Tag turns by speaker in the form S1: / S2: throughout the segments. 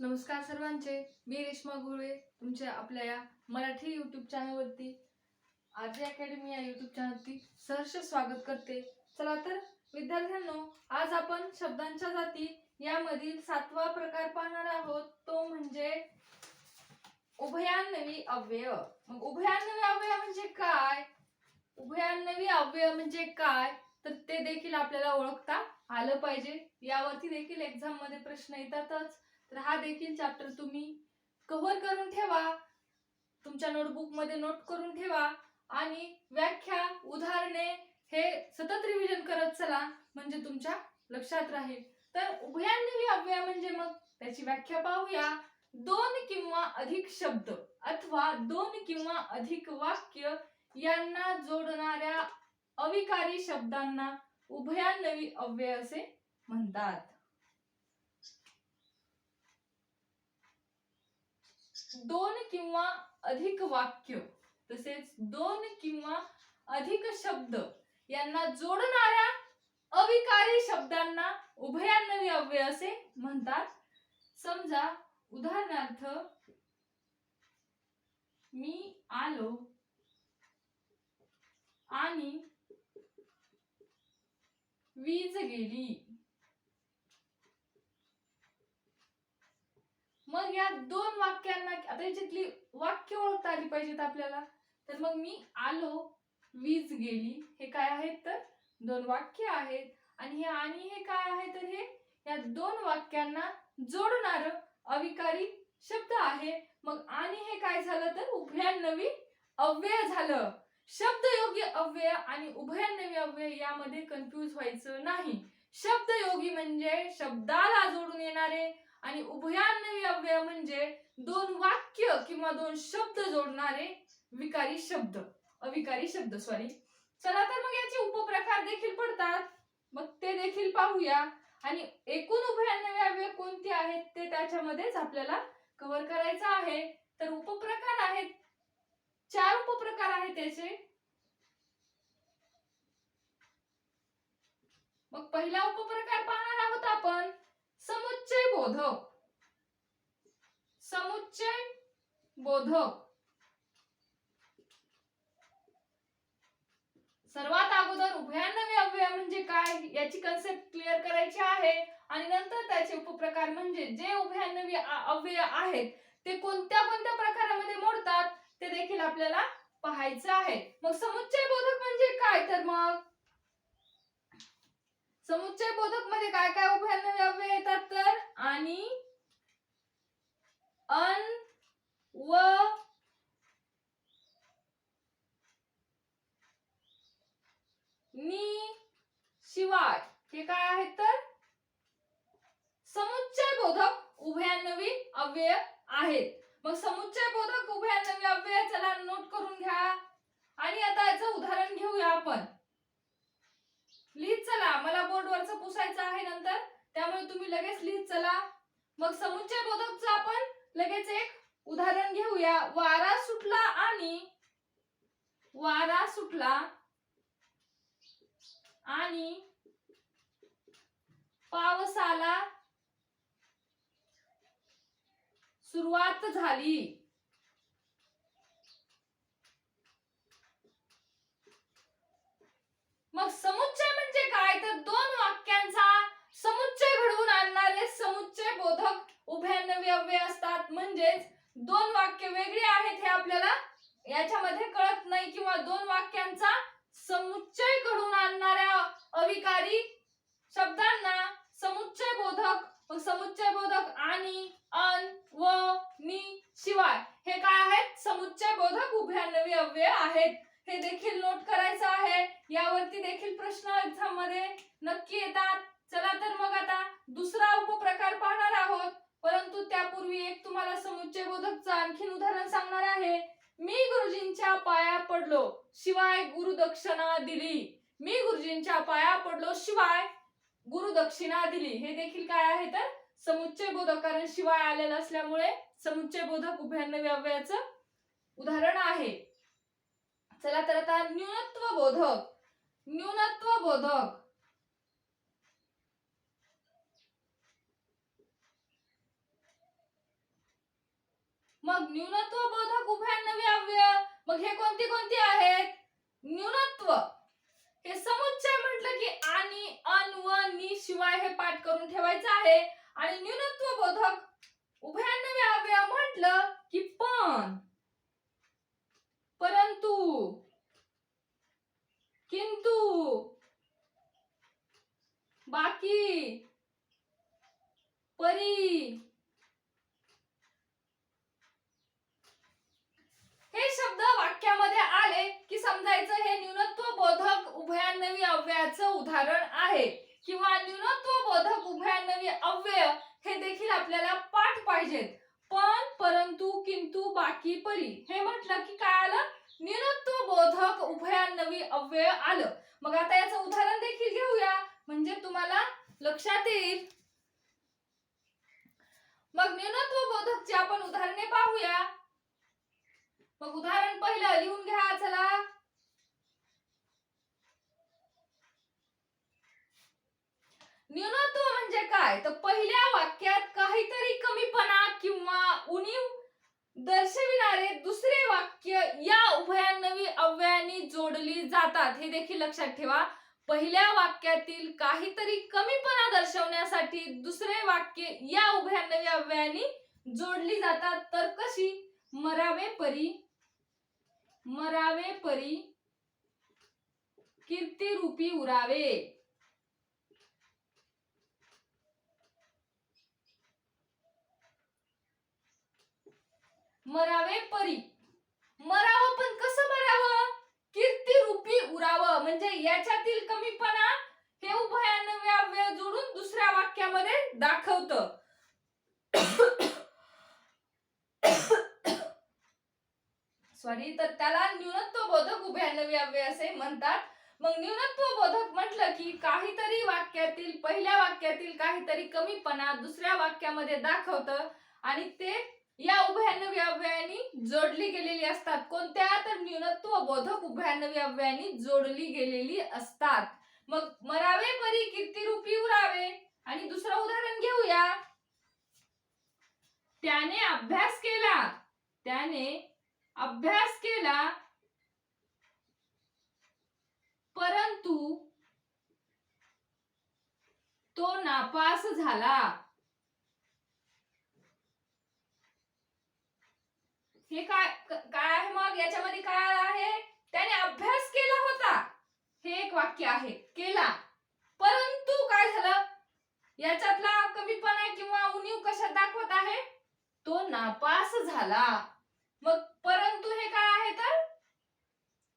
S1: नमस्कार सर्वांचे. मी रेश्मा गुळे तुमच्या आपल्या या मराठी यूट्यूब चॅनलवरती आजी अकॅडमी या यूट्यूब चॅनलवरती सहर्ष स्वागत करते. चला तर विद्यार्थ्यांनो आज आपण शब्दांच्या जाती यामधील सातवा प्रकार पाहणार आहोत. तो म्हणजे उभयान्नवी अव्यय. मग उभयान्नवी अव्यय म्हणजे काय? उभयान्नवी अव्यय म्हणजे काय? तर ते देखील आपल्याला ओळखता आलं पाहिजे. यावरती देखील एक्झाममध्ये प्रश्न येतातच. तर हा देखील चॅप्टर तुम्ही कव्हर करून ठेवा. तुमच्या नोटबुकमध्ये नोट करून ठेवा. आणि व्याख्या उदाहरणे हे सतत रिव्हिजन करत चला. म्हणजे तुमच्या लक्षात राहील. तर उभयान्नवी अव्यय म्हणजे मग? त्याची व्याख्या पाहूया. दोन किंवा अधिक शब्द अथवा दोन किंवा अधिक वाक्य यांना जोडणाऱ्या अविकारी शब्दांना उभयान्नवी अव्यय असे म्हणतात. दोन किंवा अधिक वाक्य तसेच दोन किंवा अधिक शब्द यांना जोडणाऱ्या अविकारी शब्दांना उभयान्वयी अव्यय असे म्हणतात. समजा उदाहरणार्थ मी आलो आणि वीज गेली. मग या दोन वाक्यांना आता याच्यातली वाक्य ओळखता आली पाहिजेत आपल्याला. तर मग मी आलो वीज गेली. हे काय आहेत तर? दोन वाक्य आहेत. आणि हे आणि हे काय आहे तर हे? या दोन वाक्यांना जोडणार अविकारी शब्द आहे. मग आणि हे काय झालं तर? उभयान्नवी अव्यय झालं. शब्दयोगी अव्यय आणि उभयान्नवी अव्यय यामध्ये कन्फ्यूज व्हायचं नाही. शब्दयोगी म्हणजे शब्दाला जोडून येणारे आणि उभयान्नवी अव्यय म्हणजे दोन वाक्य किंवा दोन शब्द जोडणारे विकारी शब्द. अविकारी शब्द सॉरी चला तर मग याचे उपप्रकार देखील पडतात. मग ते देखील पाहूया. आणि एकूण उभयान्नवी अव्यय कोणते आहेत ते त्याच्यामध्येच आपल्याला कव्हर करायचं आहे. तर उपप्रकार आहेत. चार उपप्रकार आहेत त्याचे मग पहिला उपप्रकार पाहणार आहोत आपण. समुच्चय बोधक. समुच्चय बोधक. सर्वात अगोदर उभयान्नवी अव्यय म्हणजे काय? याची कन्सेप्ट क्लिअर करायची आहे. आणि नंतर त्याचे उपप्रकार म्हणजे जे उभयान्नवी अव्यय आहेत ते कोणत्या कोणत्या प्रकारामध्ये मोडतात ते देखील आपल्याला पाहायचं आहे. मग समुच्चय बोधक म्हणजे काय? तर मग समुच्चय बोधकमध्ये काय काय उभयान्नवी अव्यय येतात तर? आणि अन व नी शिवाय हे काय आहेत तर? समुच्चय बोधक उभयान्नवी अव्यय आहेत. मग समुच्चय बोधक उभयान्नवी अव्यय चला नोट करून घ्या. आणि आता याचं उदाहरण घेऊया आपण लिहित चला मला बोर्डवरच पुसायचं आहे नंतर त्यामुळे तुम्ही लगेच लिहित चला. मग समुच्चय बोधकचं आपण लगेच एक उदाहरण घेऊया. वारा सुटला आणि वारा सुटला आणि पावसाला सुरुवात झाली. मग समुद्र काय तर दोन वाक्यांचा समुच्चय घडवून आणणारे समुच्चय बोधक उभयान्नवी असतात. म्हणजेच दोन वाक्य वेगळी आहेत हे आपल्याला याच्यामध्ये कळत नाही किंवा दोन वाक्यांचा समुच्चय घडवून आणणाऱ्या अविकारी शब्दांना समुच्चय बोधक मग समुच्चय बोधक आणि अन व नि शिवाय हे काय आहेत? समुच्चय बोधक उभयान्नवी अव्यय आहेत. हे देखील नोट करायचं आहे. यावरती देखील प्रश्न एक्झाममध्ये नक्की येतात. चला तर मग आता दुसरा उपप्रकार पाहणार आहोत. परंतु त्यापूर्वी एक तुम्हाला समुच्चय बोधकचं आणखीन उदाहरण सांगणार आहे. मी गुरुजींच्या पाया पडलो शिवाय गुरुदक्षिणा दिली. मी गुरुजींच्या पाया पडलो शिवाय गुरुदक्षिणा दिली. हे देखील काय आहे तर? समुच्चय बोधक. कारण शिवाय आलेलं असल्यामुळे समुच्चय बोधक उभयान्नवी उदाहरण आहे. चला तर आता न्यूनत्व बोधक न्यूनत्व बोधक मग न्यूनत्व बोधक उभ्याण्णवी अव्यय. मग हे कोणती कोणती आहेत? न्यूनत्व. हे समुच्चय म्हटलं की आणि अन व नि शिवाय हे पाठ करून ठेवायचं आहे. आणि न्यूनत्व बोधक उभयान्नवी अव्यय म्हटलं की पण. परंतु किंतु बाकी परी हे शब्द वाक्यामध्ये आले की समजायचं हे न्यूनत्व बोधक उभयान्नवी अव्ययाचं उदाहरण आहे किंवा न्यूनत्व बोधक उभयान्नवी अव्यय हे देखील आपल्याला पाठ पाहिजेत पण परंतु किंतु बाकी परी हे म्हटलं की काय आलं न्यूनत्व बोधक उभयान्नवी अव्यय आलं मग आता याचं उदाहरण देखील घेऊया म्हणजे तुम्हाला जातील मग न्यूनत्व बोधकची आपण उदाहरणे पाहूया. मग उदाहरण पहिलं लिहून घ्या चला. न्यूनत्व म्हणजे काय? तर पहिल्या वाक्यात काहीतरी कमीपणा किंवा उणीव दर्शविणारे दुसरे वाक्य या उभयान्नवी अव्ययाने जोडली जातात. हे देखील लक्षात ठेवा. पहिल्या वाक्यातील काहीतरी कमीपणा दर्शवण्यासाठी दुसरे वाक्य या उभ्या अव्ययाने जोडली जातात. तर कशी? मरावे परी मरावे परी कीर्तिरूपी उरावे. मरावे परी मरावं पण कसं मरावं कीर्तिरूपी उरावं त्याच्यातील याच्यातील कमीपणा हे उभयान्नवी अव्यय जोडून दुसऱ्या वाक्यामध्ये दाखवत. सॉरी तर त्याला न्यूनत्व बोधक उभयान्नवी अव्यय असे म्हणतात. मग न्यूनत्व बोधक म्हटलं की काहीतरी वाक्यातील पहिल्या वाक्यातील काहीतरी कमीपणा दुसऱ्या वाक्यामध्ये दाखवतं आणि ते या उभयान्नवी अव्ययानी जोडली गेलेली असतात. कोणत्या? तर न्यूनत्व बोधक उभयान्नवी अव्ययानी जोडली गेलेली असतात. मग मरावे परी कीर्तिरूपी उरावे. आणि दुसरं उदाहरण घेऊया. त्याने अभ्यास केला. त्याने अभ्यास केला. परंतु तो नापास झाला. हे काय काय आहे मग? याच्यामध्ये काय आहे? त्याने अभ्यास केला होता. हे एक वाक्य आहे. केला. परंतु काय झालं? याच्यातला कमीपणा किंवा उणीव कशात दाखवत आहे? तो नापास झाला. मग परंतु हे काय आहे तर?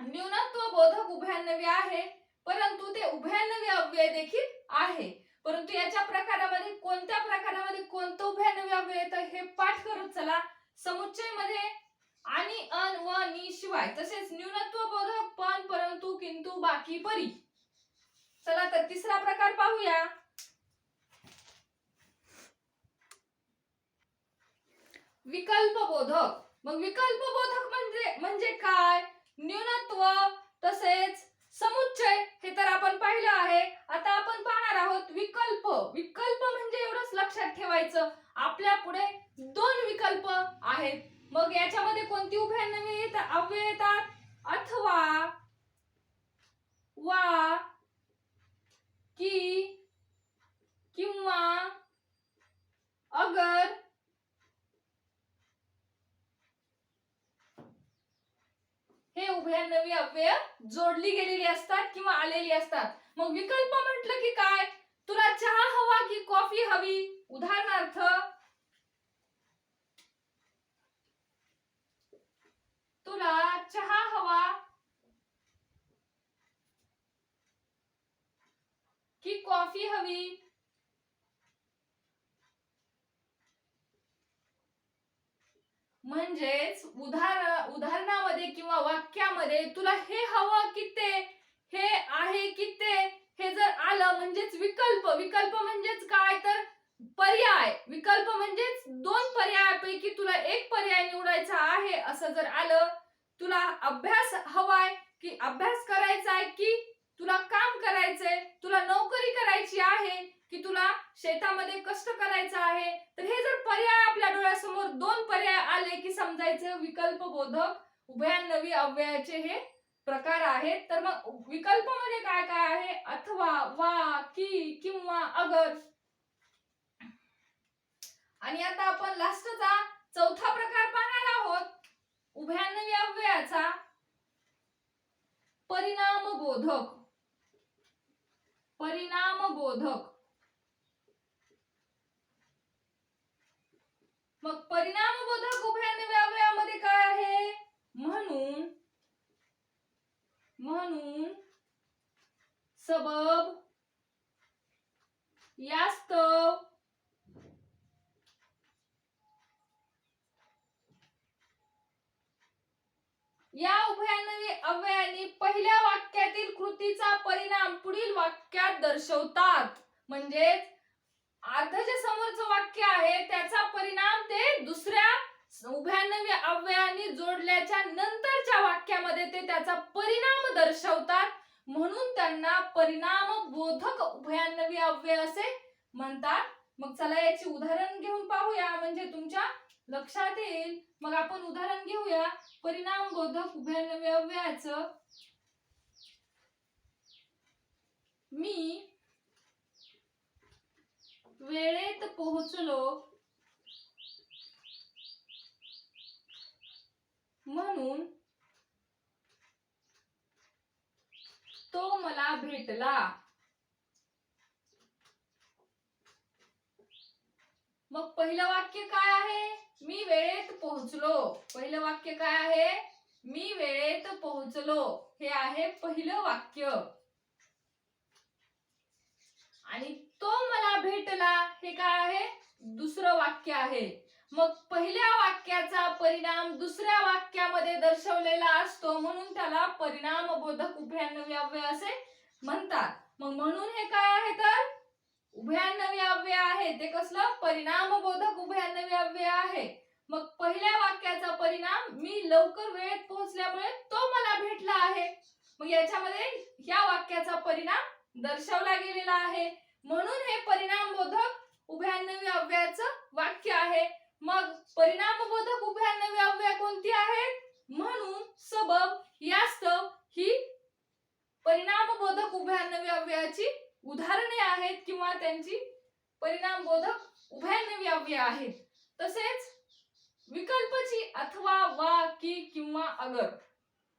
S1: न्यूनत्व बोधक उभयान्नवी आहे. परंतु ते उभयान्नवी अव्यय देखील आहे. परंतु याच्या प्रकारामध्ये कोणत्या प्रकारामध्ये कोणतं उभयान्नवी अव्यय येतं हे पाठ करून चला. समुच्चयमध्ये आणि अन व नि शिवाय. तसेच न्यूनत्व बोधक पण परंतु किंतु बाकी परी. चला तर तिसरा प्रकार पाहूया. विकल्प बोधक मग विकल्प बोधक म्हणजे म्हणजे काय? न्यूनत्व तसेच समुच्चय हे तर आपण पाहिलं आहे. आता आपण पाहणार आहोत विकल्प. विकल्प म्हणजे एवढंच लक्षात ठेवायचं. आपल्या पुढे दोन विकल्प आहेत. मग याच्यामध्ये कोणती उभयान्नवी येतात अव्यय येतात? अथवा वा की किंवा अगर अभया नवी अव्यय जोडली गेलेली असतात किंवा आलेली असतात. मग विकल्प म्हटलं की काय? तुला चहा हवा की कॉफी हवी? उदाहरणार्थ तुला चहा हवा की कॉफी हवी? म्हणजेच उदाहरण उदाहरणामध्ये किंवा वाक्यामध्ये तुला हे हवं की ते हे आहे की ते हे जर आलं म्हणजेच विकल्प. विकल्प म्हणजेच काय? तर पर्याय. विकल्प म्हणजेच दोन पर्यायापैकी तुला एक पर्याय निवडायचा आहे. असं जर आलं तुला अभ्यास हवाय की अभ्यास करायचा आहे की तुला काम करायचंय तुला नोकरी करायची आहे की तुला शेतामध्ये कष्ट करायचं आहे तर हे जर पर्याय आपल्या डोळ्यासमोर दोन पर्याय आले की समजायचं विकल्प बोधक उभयान्नवी अव्ययाचे हे प्रकार आहेत तर मग विकल्पमध्ये काय काय आहे? अथवा वा की किंवा अगर. आणि आता आपण लास्टचा चौथा प्रकार पाहणार आहोत. उभ्यानवी अव्ययाचा परिणाम बोधक परिणाम बोधक मग परिणाम बोधक उभयान्नवी अव्ययामध्ये काय आहे म्हणून म्हणून सबब यास्तव या उभयानवी अव्ययाने पहिल्या वाक्यातील कृतीचा परिणाम पुढील वाक्यात दर्शवतात. म्हणजेच अर्ध जे समोरचं वाक्य आहे त्याचा परिणाम ते दुसऱ्या उभ्यानवी अव्ययानी जोडल्याच्या नंतरच्या वाक्यामध्ये ते त्याचा परिणाम दर्शवतात. म्हणून त्यांना परिणाम बोधक उभयानवी अव्यय असे म्हणतात मग चला याची उदाहरण घेऊन पाहूया. म्हणजे तुमच्या लक्षात येईल. मग आपण उदाहरण घेऊया. परिणाम बोधक उभ्याच मी वेळेत पोहोचलो म्हणून तो मला भेटला. मग पहिलं वाक्य काय आहे? मी वेळेत पोहोचलो. पहिलं वाक्य काय आहे? मी वेळेत पोहोचलो. हे आहे पहिलं वाक्य. आणि तो मला भेटला. हे काय आहे? दुसरं वाक्य आहे. मग पहिल्या वाक्याचा परिणाम दुसऱ्या वाक्यामध्ये दर्शवलेला असतो. म्हणून त्याला परिणाम बोधक उभयान्नवी असे म्हणतात. मग म्हणून हे काय आहे तर? उभयान्नवी अव्यय आहे. ते कसलं? परिणाम बोधक उभयान्नवी अव्यय आहे. मग पहिल्या वाक्याचा परिणाम मी लवकर वेळेत पोहोचल्यामुळे तो मला भेटला आहे. मग याच्यामध्ये या वाक्याचा परिणाम दर्शवला गेलेला आहे. म्हणून हे परिणाम बोधक उभयान्नवी अव्ययाचं वाक्य आहे. मग परिणामबोधक उभयान्नवी अव्यय कोणती आहेत म्हणून सबब यास्तव ही परिणामबोधक उभयान्नवी अव्ययाची उदाहरणे आहेत किंवा त्यांची परिणामबोधक उभयान्नवी आहेत. तसेच विकल्पची अथवा वा की किंवा अगर.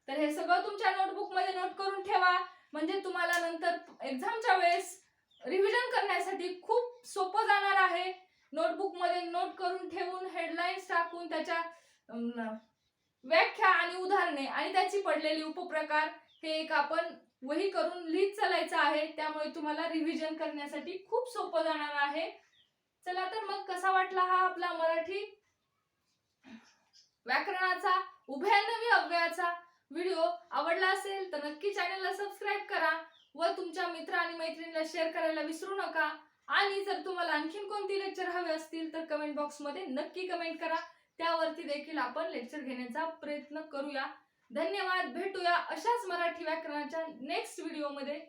S1: तर हे सगळं तुमच्या नोटबुकमध्ये नोट करून ठेवा. म्हणजे तुम्हाला नंतर एक्झामच्या वेळेस रिव्हिजन करण्यासाठी खूप सोपं जाणार आहे. नोटबुकमध्ये नोट करून ठेवून हेडलाईन्स टाकून त्याच्या व्याख्या आणि उदाहरणे आणि त्याची पडलेली उपप्रकार हे एक आपण वही करून लिहित चालायचं आहे त्यामुळे तुम्हाला रिव्हिजन करण्यासाठी खूप सोपं जाणार आहे. चला तर मग कसा वाटला हा आपला मराठी व्याकरणाचा उभयानवी अव्ययाचा व्हिडिओ आवडला असेल तर नक्की चॅनलला सबस्क्राईब करा व तुमच्या मित्र आणि मैत्रिणीला शेअर करायला विसरू नका. आणि जर तुम्हाला आणखीन कोणती लेक्चर हवे असतील तर कमेंट बॉक्समध्ये नक्की कमेंट करा. त्यावरती देखील आपण लेक्चर घेण्याचा प्रयत्न करूया. धन्यवाद. भेटूया अशाच मराठी व्याकरणाच्या नेक्स्ट व्हिडिओमध्ये